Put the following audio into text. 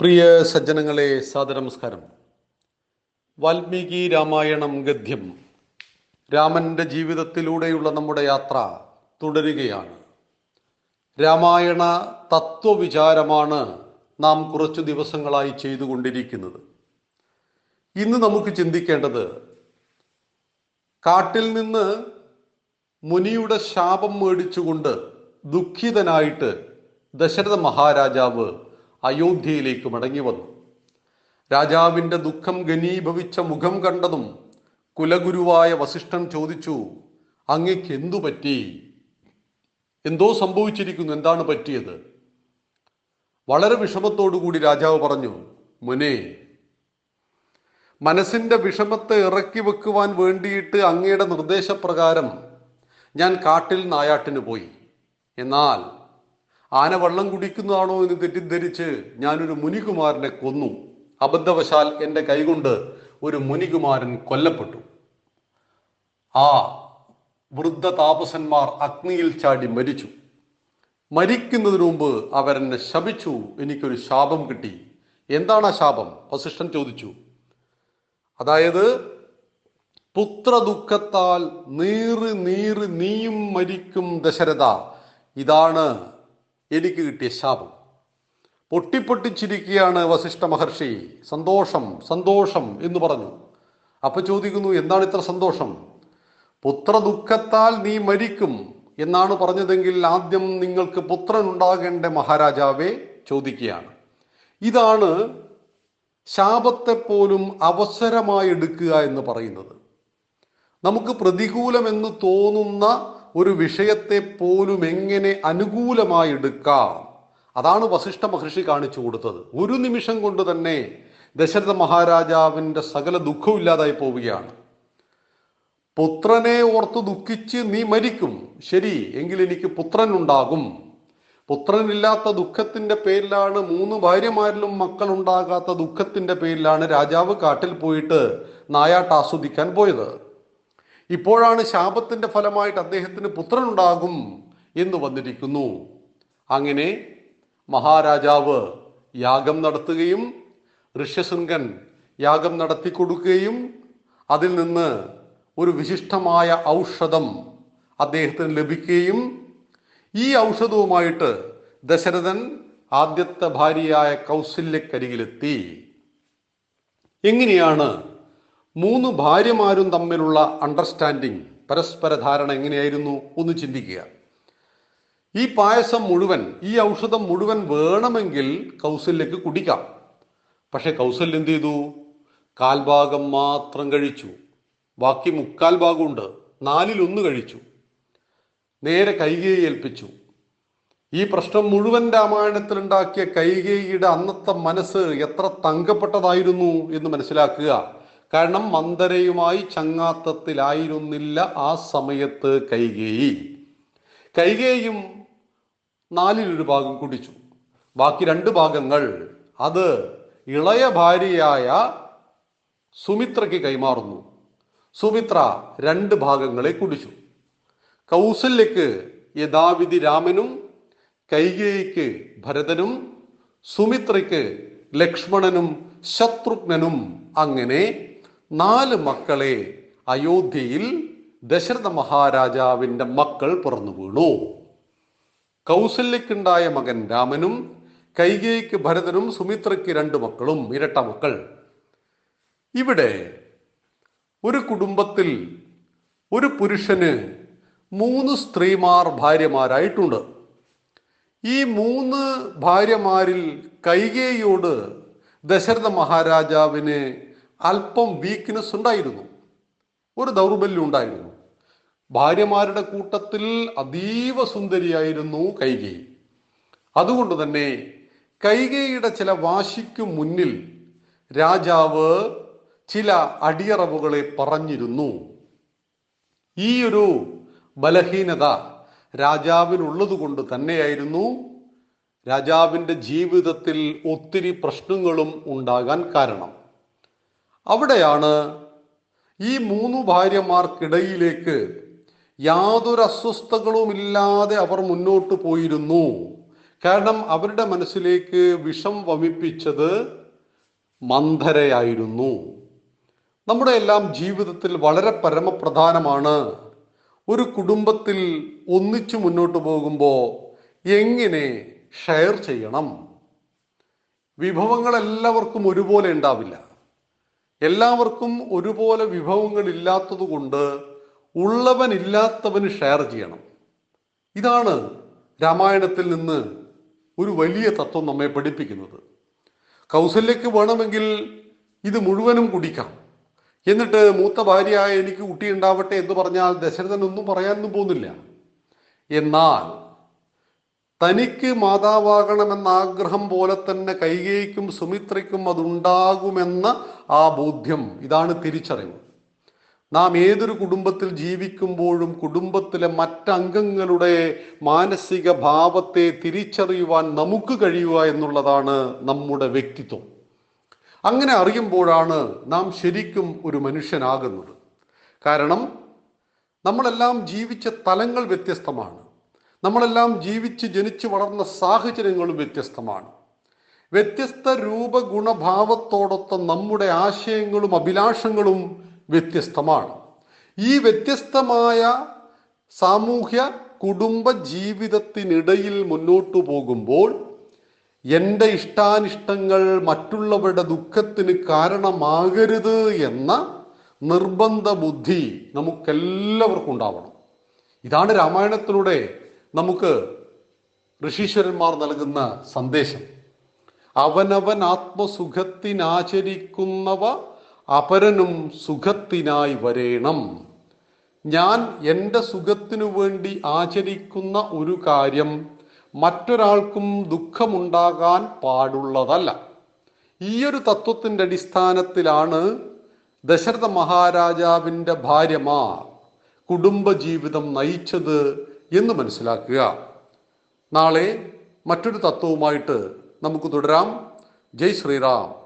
പ്രിയ സജ്ജനങ്ങളെ സാദനമസ്കാരം വാൽമീകി രാമായണം ഗദ്യം. രാമന്റെ ജീവിതത്തിലൂടെയുള്ള നമ്മുടെ യാത്ര തുടരുകയാണ്. രാമായണ തത്വവിചാരമാണ് നാം കുറച്ചു ദിവസങ്ങളായി ചെയ്തുകൊണ്ടിരിക്കുന്നത്. ഇന്ന് നമുക്ക് ചിന്തിക്കേണ്ടത് കാട്ടിൽ നിന്ന് മുനിയുടെ ശാപം മേടിച്ചുകൊണ്ട് ദുഃഖിതനായിട്ട് ദശരഥ മഹാരാജാവ് അയോധ്യയിലേക്ക് മടങ്ങി വന്നു. രാജാവിന്റെ ദുഃഖം ഘനീഭവിച്ച മുഖം കണ്ടതും കുലഗുരുവായ വസിഷ്ഠൻ ചോദിച്ചു അങ്ങയ്ക്ക് എന്തു പറ്റി? എന്തോ സംഭവിച്ചിരിക്കുന്നു എന്താണ് പറ്റിയത്? വളരെ വിഷമത്തോടുകൂടി രാജാവ് പറഞ്ഞു മുനെ മനസ്സിന്റെ വിഷമത്തെ ഇറക്കി വെക്കുവാൻ വേണ്ടിയിട്ട് അങ്ങയുടെ നിർദ്ദേശപ്രകാരം ഞാൻ കാട്ടിൽ നായാട്ടിന് പോയി. എന്നാൽ ആന വെള്ളം കുടിക്കുന്നതാണോ എന്ന് തെറ്റിദ്ധരിച്ച് ഞാനൊരു മുനികുമാരനെ കൊന്നു. അബദ്ധവശാൽ എന്റെ കൈകൊണ്ട് ഒരു മുനികുമാരൻ കൊല്ലപ്പെട്ടു. ആ വൃദ്ധ താപസന്മാർ അഗ്നിയിൽ ചാടി മരിച്ചു. മരിക്കുന്നതിന് മുമ്പ് അവരെന്നെ ശപിച്ചു. എനിക്കൊരു ശാപം കിട്ടി. എന്താണ് ആ ശാപം? വസിഷ്ഠൻ ചോദിച്ചു. അതായത് പുത്രദുഃഖത്താൽ നീറ് നീറ് നീയും മരിക്കും ദശരഥ. ഇതാണ് എനിക്ക് കിട്ടിയ ശാപം. പൊട്ടിപ്പൊട്ടിച്ചിരിക്കുകയാണ് വസിഷ്ഠ മഹർഷി. സന്തോഷം സന്തോഷം എന്ന് പറഞ്ഞു. അപ്പൊ ചോദിക്കുന്നു എന്താണ് ഇത്ര സന്തോഷം? പുത്ര ദുഃഖത്താൽ നീ മരിക്കും എന്നാണ് പറഞ്ഞതെങ്കിൽ ആദ്യം നിങ്ങൾക്ക് പുത്രൻ ഉണ്ടാകേണ്ട മഹാരാജാവെ ചോദിക്കുകയാണ്. ഇതാണ് ശാപത്തെ പോലും അവസരമായി എടുക്കുക എന്ന് പറയുന്നത്. നമുക്ക് പ്രതികൂലമെന്ന് തോന്നുന്ന ഒരു വിഷയത്തെ പോലും എങ്ങനെ അനുകൂലമായി എടുക്കാം? അതാണ് വസിഷ്ഠ മഹർഷി കാണിച്ചു കൊടുത്തത്. ഒരു നിമിഷം കൊണ്ട് തന്നെ ദശരഥ മഹാരാജാവിന്റെ സകല ദുഃഖവും ഇല്ലാതായി പോവുകയാണ്. പുത്രനെ ഓർത്ത് ദുഃഖിച്ച് നീ മരിക്കും. ശരി എങ്കിൽ എനിക്ക് പുത്രൻ ഉണ്ടാകും. പുത്രനില്ലാത്ത ദുഃഖത്തിന്റെ പേരിലാണ് മൂന്ന് ഭാര്യമാരിലും മക്കൾ ഉണ്ടാകാത്ത ദുഃഖത്തിന്റെ പേരിലാണ് രാജാവ് കാട്ടിൽ പോയിട്ട് നായാട്ട് ആസ്വദിക്കാൻ പോയത്. ഇപ്പോഴാണ് ശാപത്തിന്റെ ഫലമായിട്ട് അദ്ദേഹത്തിന് പുത്രനുണ്ടാകും എന്ന് വന്നിരിക്കുന്നു. അങ്ങനെ മഹാരാജാവ് യാഗം നടത്തുകയും ഋഷ്യശൃംഗൻ യാഗം നടത്തി കൊടുക്കുകയും അതിൽ നിന്ന് ഒരു വിശിഷ്ടമായ ഔഷധം അദ്ദേഹത്തിന് ലഭിക്കുകയും ഈ ഔഷധവുമായിട്ട് ദശരഥൻ ആദ്യത്തെ ഭാര്യയായ കൗസല്യക്കരികിലെത്തി. എങ്ങനെയാണ് മൂന്ന് ഭാര്യമാരും തമ്മിലുള്ള അണ്ടർസ്റ്റാൻഡിങ് പരസ്പര ധാരണ എങ്ങനെയായിരുന്നു ഒന്ന് ചിന്തിക്കുക. ഈ പായസം മുഴുവൻ ഈ ഔഷധം മുഴുവൻ വേണമെങ്കിൽ കൗസല്യക്ക് കുടിക്കാം. പക്ഷെ കൗസല്യ എന്ത് ചെയ്തു? കാൽഭാഗം മാത്രം കഴിച്ചു. ബാക്കി മുക്കാൽ ഭാഗമുണ്ട്. നാലിലൊന്ന് കഴിച്ചു. നേരെ കൈകേയി ഏൽപ്പിച്ചു. ഈ പ്രശ്നം മുഴുവൻ രാമായണത്തിൽ ഉണ്ടാക്കിയ കൈകേയിയുടെ അന്നത്തെ മനസ്സ് എത്ര തങ്കപ്പെട്ടതായിരുന്നു എന്ന് മനസ്സിലാക്കുക. കാരണം മന്ദരയുമായി ചങ്ങാത്തത്തിലായിരുന്നില്ല ആ സമയത്ത് കൈകേയി. കൈകേയും നാലിലൊരു ഭാഗം കുടിച്ചു. ബാക്കി രണ്ട് ഭാഗങ്ങൾ അത് ഇളയ ഭാര്യയായ സുമിത്രയ്ക്ക് കൈമാറുന്നു. സുമിത്ര രണ്ട് ഭാഗങ്ങളെ കുടിച്ചു. കൗസല്യക്ക് യഥാവിധി രാമനും കൈകേയിക്ക് ഭരതനും സുമിത്രയ്ക്ക് ലക്ഷ്മണനും ശത്രുഘ്നനും അങ്ങനെ നാല് മക്കളെ അയോധ്യയിൽ ദശരഥ മഹാരാജാവിന്റെ മക്കൾ പിറന്നു വീണു. കൗസല്യക്കുണ്ടായ മകൻ രാമനും കൈകേയിക്ക് ഭരതനും സുമിത്രയ്ക്ക് രണ്ട് മക്കളും ഇരട്ട മക്കൾ. ഇവിടെ ഒരു കുടുംബത്തിൽ ഒരു പുരുഷന് മൂന്ന് സ്ത്രീമാർ ഭാര്യമാരായിട്ടുണ്ട്. ഈ മൂന്ന് ഭാര്യമാരിൽ കൈകേയിയോട് ദശരഥ മഹാരാജാവിന് അല്പം വീക്ക്നെസ് ഉണ്ടായിരുന്നു. ഒരു ദൗർബല്യം ഉണ്ടായിരുന്നു. ഭാര്യമാരുടെ കൂട്ടത്തിൽ അതീവ സുന്ദരിയായിരുന്നു കൈകേയി അതുകൊണ്ട് തന്നെ കൈകേയിയുടെ ചില വാശിക്കു മുന്നിൽ രാജാവ് ചില അടിയറവുകളെ പറഞ്ഞിരുന്നു. ഈ ഒരു ബലഹീനത രാജാവിനുള്ളത് കൊണ്ട് തന്നെയായിരുന്നു രാജാവിന്റെ ജീവിതത്തിൽ ഒത്തിരി പ്രശ്നങ്ങളും ഉണ്ടാകാൻ കാരണം. അവിടെയാണ് ഈ മൂന്ന് ഭാര്യമാർക്കിടയിലേക്ക് യാതൊരു അസ്വസ്ഥതകളുമില്ലാതെ അവർ മുന്നോട്ട് പോയിരുന്നു. കാരണം അവരുടെ മനസ്സിലേക്ക് വിഷം വമിപ്പിച്ചത് മന്ധരയായിരുന്നു. നമ്മുടെ എല്ലാം ജീവിതത്തിൽ വളരെ പരമപ്രധാനമാണ്. ഒരു കുടുംബത്തിൽ ഒന്നിച്ചു മുന്നോട്ട് പോകുമ്പോൾ എങ്ങനെ ഷെയർ ചെയ്യണം? വിഭവങ്ങൾ എല്ലാവർക്കും ഒരുപോലെ ഉണ്ടാവില്ല. എല്ലാവർക്കും ഒരുപോലെ വിഭവങ്ങൾ ഇല്ലാത്തത് കൊണ്ട് ഉള്ളവൻ ഇല്ലാത്തവന് ഷെയർ ചെയ്യണം. ഇതാണ് രാമായണത്തിൽ നിന്ന് ഒരു വലിയ തത്വം നമ്മെ പഠിപ്പിക്കുന്നത്. കൗസല്യക്ക് വേണമെങ്കിൽ ഇത് മുഴുവനും കുടിക്കാം. എന്നിട്ട് മൂത്ത ഭാര്യയായ എനിക്ക് കുട്ടി ഉണ്ടാവട്ടെ എന്ന് പറഞ്ഞാൽ ദശരഥൻ ഒന്നും പറയാനൊന്നും പോകുന്നില്ല. എന്നാൽ തനിക്ക് മാതാവാകണമെന്ന ആഗ്രഹം പോലെ തന്നെ കൈകേയിക്കും സുമിത്രയ്ക്കും അതുണ്ടാകുമെന്ന ആ ബോധ്യം ഇതാണ് തിരിച്ചറിവ്. നാം ഏതൊരു കുടുംബത്തിൽ ജീവിക്കുമ്പോഴും കുടുംബത്തിലെ മറ്റംഗങ്ങളുടെ മാനസിക ഭാവത്തെ തിരിച്ചറിയുവാൻ നമുക്ക് കഴിയുക എന്നുള്ളതാണ് നമ്മുടെ വ്യക്തിത്വം. അങ്ങനെ അറിയുമ്പോഴാണ് നാം ശരിക്കും ഒരു മനുഷ്യനാകുന്നത്. കാരണം നമ്മളെല്ലാം ജീവിച്ച തലങ്ങൾ വ്യത്യസ്തമാണ്. നമ്മളെല്ലാം ജീവിച്ച് ജനിച്ച് വളർന്ന സാഹചര്യങ്ങളും വ്യത്യസ്തമാണ്. വ്യത്യസ്ത രൂപഗുണഭാവത്തോടൊത്ത നമ്മുടെ ആശയങ്ങളും അഭിലാഷങ്ങളും വ്യത്യസ്തമാണ്. ഈ വ്യത്യസ്തമായ സാമൂഹ്യ കുടുംബ ജീവിതത്തിനിടയിൽ മുന്നോട്ടു പോകുമ്പോൾ എന്റെ ഇഷ്ടാനിഷ്ടങ്ങൾ മറ്റുള്ളവരുടെ ദുഃഖത്തിന് കാരണമാകരുത് എന്ന നിർബന്ധ ബുദ്ധി നമുക്കെല്ലാവർക്കും ഉണ്ടാവണം. ഇതാണ് രാമായണത്തിലൂടെ നമുക്ക് ഋഷീശ്വരന്മാർ നൽകുന്ന സന്ദേശം. അവനവൻ ആത്മസുഖത്തിനാചരിക്കുന്നവ അപരനും സുഖത്തിനായി വരേണം. ഞാൻ എന്റെ സുഖത്തിനു വേണ്ടി ആചരിക്കുന്ന ഒരു കാര്യം മറ്റൊരാൾക്കും ദുഃഖമുണ്ടാകാൻ പാടുള്ളതല്ല. ഈ ഒരു തത്വത്തിന്റെ അടിസ്ഥാനത്തിലാണ് ദശരഥ മഹാരാജാവിന്റെ ഭാര്യമാർ കുടുംബജീവിതം നയിച്ചത് എന്ന് മനസ്സിലാക്കുക. നാളെ മറ്റൊരു തത്വവുമായിട്ട് നമുക്ക് തുടരാം. ജയ് ശ്രീറാം.